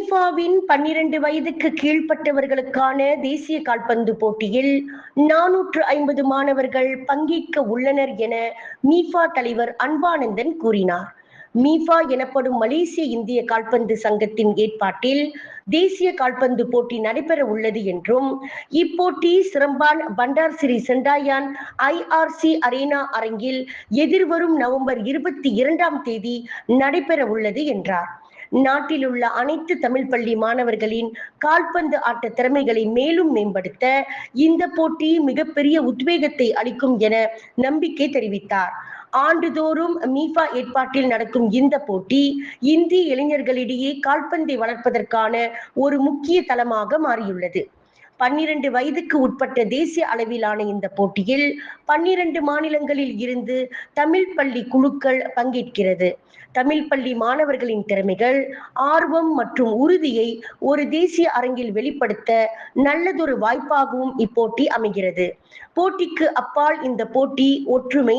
மீஃபாவின் பன்னிரண்டு வயதுக்கு கீழ்ப்பட்டவர்களுக்கான தேசிய கால்பந்து போட்டியில் நானூற்று ஐம்பது மாணவர்கள் பங்கேற்க உள்ளனர் என மீஃபா தலைவர் அன்பானந்தன் கூறினார். மீஃபா எனப்படும் மலேசிய இந்திய கால்பந்து சங்கத்தின் ஏற்பாட்டில் தேசிய கால்பந்து போட்டி நடைபெற உள்ளது என்றும் இப்போட்டி Seremban Bandar Sri Sendayan IRC arena அரங்கில் எதிர்வரும் நவம்பர் இருபத்தி இரண்டாம் தேதி நடைபெற உள்ளது என்றார். நாட்டில் உள்ள அனைத்து தமிழ் பள்ளி மாணவர்களின் கால்பந்து ஆட்ட திறமைகளை மேலும் மேம்படுத்த இந்த போட்டி மிகப்பெரிய உத்வேகத்தை அளிக்கும் என நம்பிக்கை தெரிவித்தார். ஆண்டுதோறும் மீஃபா ஏற்பாட்டில் நடக்கும் இந்த போட்டி இந்திய இளைஞர்களிடையே கால்பந்தை வளர்ப்பதற்கான ஒரு முக்கிய தளமாக மாறியுள்ளது. பன்னிரண்டு வயதுக்கு உட்பட்ட தேசிய அளவிலான இந்த போட்டியில் பன்னிரண்டு மாநிலங்களில் இருந்து தமிழ் பள்ளி குழுக்கள் பங்கேற்கிறது. தமிழ் பள்ளி மாணவர்களின் திறமைகள் ஆர்வம் மற்றும் உறுதியை ஒரு தேசிய அரங்கில் வெளிப்படுத்த நல்லதொரு வாய்ப்பாகவும் இப்போட்டி அமைகிறது. போட்டிக்கு அப்பால் இந்த போட்டி ஒற்றுமை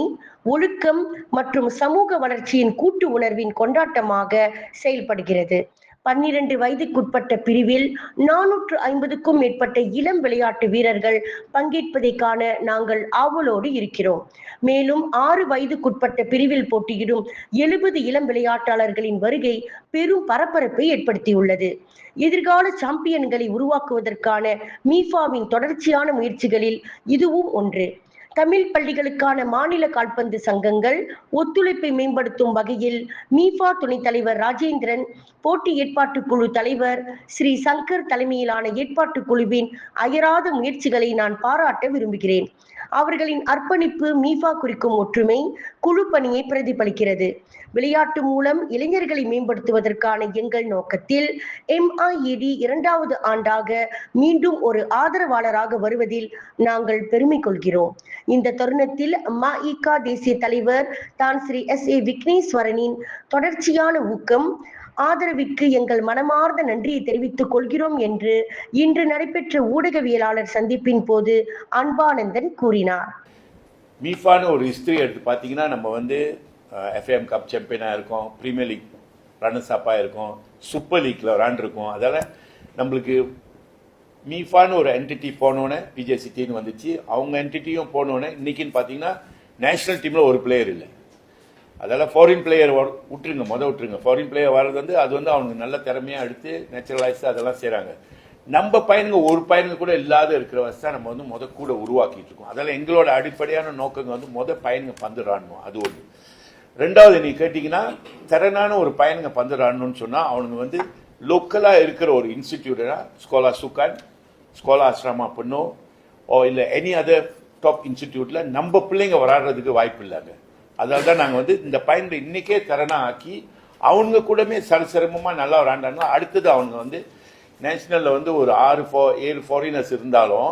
ஒழுக்கம் மற்றும் சமூக வளர்ச்சியின் கூட்டு உணர்வின் கொண்டாட்டமாக செயல்படுகிறது. பன்னிரண்டு வயதுக்குட்பட்ட பிரிவில் நானூற்று ஐம்பதுக்கும் மேற்பட்ட இளம் விளையாட்டு வீரர்கள் பங்கேற்பதை காண நாங்கள் ஆவலோடு இருக்கிறோம். மேலும் ஆறு வயதுக்குட்பட்ட பிரிவில் போட்டியிடும் எழுபது இளம் விளையாட்டாளர்களின் வருகை பெரும் பரபரப்பை ஏற்படுத்தியுள்ளது. எதிர்கால சாம்பியன்களை உருவாக்குவதற்கான மீஃபாவின் தொடர்ச்சியான முயற்சிகளில் இதுவும் ஒன்று. தமிழ் பள்ளிகளுக்கான மாநில கால்பந்து சங்கங்கள் ஒத்துழைப்பை மேம்படுத்தும் வகையில் மீஃபா துணைத் தலைவர் ராஜேந்திரன் போட்டி ஏற்பாட்டு குழு தலைவர் ஸ்ரீ சங்கர் தலைமையிலான ஏற்பாட்டு குழுவின் அயராத முயற்சிகளை நான் பாராட்ட விரும்புகிறேன். அவர்களின் அர்ப்பணிப்பு மீஃபா குறிக்கும் ஒற்றுமை குழு பணியை பிரதிபலிக்கிறது. விளையாட்டு மூலம் இளைஞர்களை மேம்படுத்துவதற்கான எங்கள் நோக்கத்தில் எம்ஐஇடி இரண்டாவது ஆண்டாக மீண்டும் ஒரு ஆதரவாளராக வருவதில் நாங்கள் பெருமை கொள்கிறோம். இந்த தருணத்தில் மஇகா தேசிய தலைவர் தான் ஸ்ரீ எஸ் ஏ விக்னேஸ்வரனின் தொடர்ச்சியான ஊக்கம் ஆதரவிற்கு எங்கள் மனமார்ந்த நன்றியை தெரிவித்துக் கொள்கிறோம் என்று இன்று நடைபெற்ற ஊடகவியலாளர் சந்திப்பின் போது அன்பானந்தன் கூறினார். மீஃபான்னு ஒரு ஹிஸ்டரி எடுத்து பார்த்தீங்கன்னா நம்ம வந்து எஃப்எம் கப் சாம்பியனாக இருக்கோம் ப்ரீமியர் லீக் ரன்னர்ஸ் அப்பாக இருக்கோம் சூப்பர் லீக்கில் விளாண்டுருக்கோம் அதால் நம்மளுக்கு மீஃபான்னு ஒரு என்டிட்டி போனோன்னே பிஜே சிட்டின்னு வந்துச்சு. அவங்க என்டிட்டியும் போனோன்னே இன்னைக்குன்னு பார்த்தீங்கன்னா நேஷனல் டீமில் ஒரு பிளேயர் இல்லை. அதெல்லாம் ஃபாரின் பிளேயர் விட்டுருங்க மொதல் விட்டுருங்க. ஃபாரின் பிளேயர் வர்றது வந்து அது வந்து அவனுக்கு நல்ல திறமையாக எடுத்து நேச்சுரலைஸ் அதெல்லாம் செய்கிறாங்க நம்ம பையனுங்க ஒரு பையனுங்க கூட இல்லாத இருக்கிற வசதி தான் நம்ம வந்து முத கூட உருவாக்கிட்டு இருக்கோம். அதெல்லாம் எங்களோட அடிப்படையான நோக்கங்க வந்து முத பையனுங்க பந்துடாடணும் அது ஒன்று ரெண்டாவது நீ கேட்டிங்கன்னா திறனான ஒரு பையனுங்க பந்துடாடணும்னு சொன்னால் அவனுங்க வந்து லோக்கலாக இருக்கிற ஒரு இன்ஸ்டிடியூட்டா ஸ்கோலா சுக்கான் ஸ்கோலா ஆசிரமா பொண்ணோ ஓ இல்லை எனி அதர் டாப் இன்ஸ்டிடியூட்டில் நம்ம பிள்ளைங்க விளாடுறதுக்கு வாய்ப்பு இல்லைங்க. அதனால தான் நாங்கள் வந்து இந்த பையனை இன்றைக்கே திறனாக ஆக்கி அவனுங்க கூடமே சரசிரமமாக நல்லா விளாண்டாங்க அடுத்தது அவங்க வந்து நேஷனலில் வந்து ஒரு ஆறு ஃபோ ஏழு ஃபாரினர்ஸ் இருந்தாலும்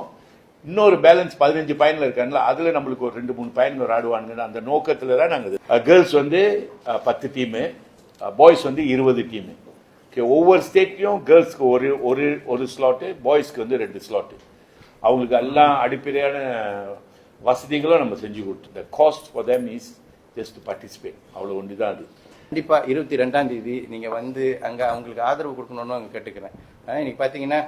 இன்னொரு பேலன்ஸ் பதினஞ்சு பயனில் இருக்காங்களா அதில் நம்மளுக்கு ஒரு ரெண்டு மூணு பயன்கள் விளையாடுவானுங்க அந்த நோக்கத்தில் தான் நாங்கள் கேர்ள்ஸ் வந்து பத்து டீமு பாய்ஸ் வந்து இருபது டீமு ஓகே ஒவ்வொரு ஸ்டேட்லேயும் கேர்ள்ஸ்க்கு ஒரு ஒரு ஒரு ஸ்லாட்டு பாய்ஸ்க்கு வந்து ரெண்டு ஸ்லாட்டு அவங்களுக்கு எல்லாம் அடிப்படையான வசதிகளும் நம்ம செஞ்சு கொடுத்து the cost for them is just participate அவ்வளோ ஒன்று தான் அது. கண்டிப்பாக இருபத்தி ரெண்டாம் தேதி நீங்கள் வந்து அங்கே அவங்களுக்கு ஆதரவு கொடுக்கணும்னு அங்கே கேட்டுக்கிறேன். இன்னைக்கு பார்த்தீங்கன்னா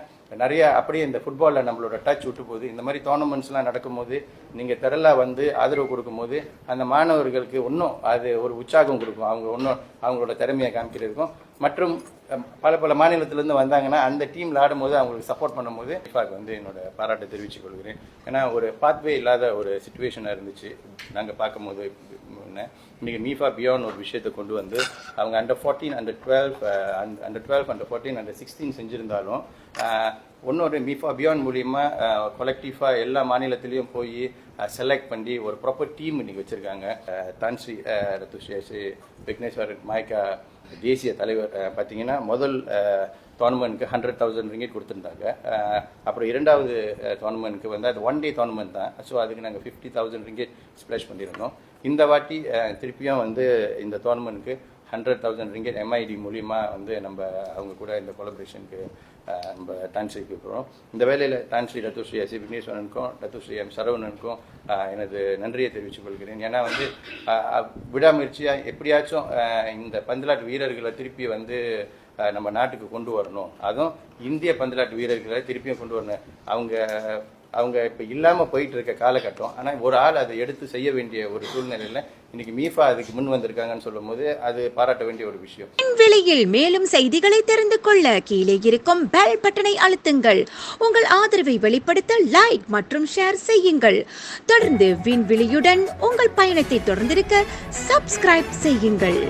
நிறைய அப்படியே இந்த ஃபுட்பாலில் நம்மளோட டச் விட்டு போகுது. இந்த மாதிரி டோர்னமெண்ட்ஸ்லாம் நடக்கும்போது நீங்கள் திரளாக வந்து ஆதரவு கொடுக்கும்போது அந்த மாணவர்களுக்கு இன்னும் அது ஒரு உற்சாகம் கொடுக்கும். அவங்க இன்னும் அவங்களோட திறமையை காமிக்கிறதுக்கும். மற்றும் பல பல மாநிலத்திலேருந்து வந்தாங்கன்னா அந்த டீமில் ஆடும்போது அவங்களுக்கு சப்போர்ட் பண்ணும்போது ஃபிஃபாக்கு வந்து என்னோட பாராட்டை தெரிவித்துக் கொள்கிறேன். ஏன்னா ஒரு பாத்வே இல்லாத ஒரு சுச்சுவேஷனாக இருந்துச்சு. நாங்கள் பார்க்கும்போது முன்ன. இன்னைக்கு மீஃபா பியான் ஒரு விஷயத்தை கொண்டு வந்து அவங்க under fourteen under twelve under twelve under fourteen under sixteen செஞ்சிருந்தாலும் uh, ஒன்று இன்னொரு மீஃபா பியான் மூலிமா கொலெக்டிவாக uh, எல்லா மாநிலத்திலையும் போய் செலக்ட் uh, பண்ணி ஒரு ப்ராப்பர் டீம் இன்னைக்கு வச்சிருக்காங்க தான்ஸ்ரீ அஹ், ரத்துஷேஷ் விக்னேஸ்வரன் மாய்கா தேசிய தலைவர் பார்த்தீங்கன்னா முதல் டோர்னமெண்ட்க்கு ஹண்ட்ரட் தௌசண்ட் ரிங்கெட் கொடுத்துருந்தாங்க. அப்புறம் இரண்டாவது டோர்னமெண்ட்க்கு வந்து அது ஒன் டே டோர்னமெண்ட் தான். ஸோ அதுக்கு நாங்கள் ஃபிஃப்டி தௌசண்ட் ரிங்கெட் ஸ்ப்ளாஷ் பண்ணியிருந்தோம். இந்த வாட்டி திருப்பியும் வந்து இந்த டோர்னமெண்ட்க்கு ஹண்ட்ரட் தௌசண்ட் ரிங்கெட் எம்ஐடி மூலியமாக வந்து நம்ம அவங்க கூட இந்த கொலபரேஷனுக்கு நம்ம டான்ஸ்ரீக்கு போகிறோம் இந்த வேலையில் Tan Sri Datuk Seri S விக்னேஸ்வரனுக்கும் Datuk Seri M சரவணனுக்கும் எனது நன்றியை தெரிவித்துக் கொள்கிறேன். ஏன்னா வந்து விடாமுயற்சியாக எப்படியாச்சும் இந்த பந்தலாட்டு வீரர்களை திருப்பி வந்து நம்ம நாட்டுக்கு கொண்டு வரணும். அதுவும் இந்திய பந்தலாட்டு வீரர்களை திருப்பியும் கொண்டு வரணும். அவங்க அவங்க இப்போ இல்லாமல் போயிட்டு இருக்க காலகட்டம். ஆனால் ஒரு ஆள் அதை எடுத்து செய்ய வேண்டிய ஒரு சூழ்நிலையில் இன்னைக்கு மீஃபா அதுக்கு முன் வந்திருக்காங்கன்னு சொல்லும் போது அது பாராட்ட வேண்டிய ஒரு விஷயம். விலையில் மேலும் செய்திகளை தெரிந்து கொள்ள கீழே இருக்கும் பெல் பட்டனை அழுத்துங்கள். உங்கள் ஆதரவை வெளிப்படுத்த லைக் மற்றும் ஷேர் செய்யுங்கள். தொடர்ந்து விண்வெளியுடன் உங்கள் பயணத்தை தொடர்ந்திருக்க சப்ஸ்கிரைப் செய்யுங்கள்.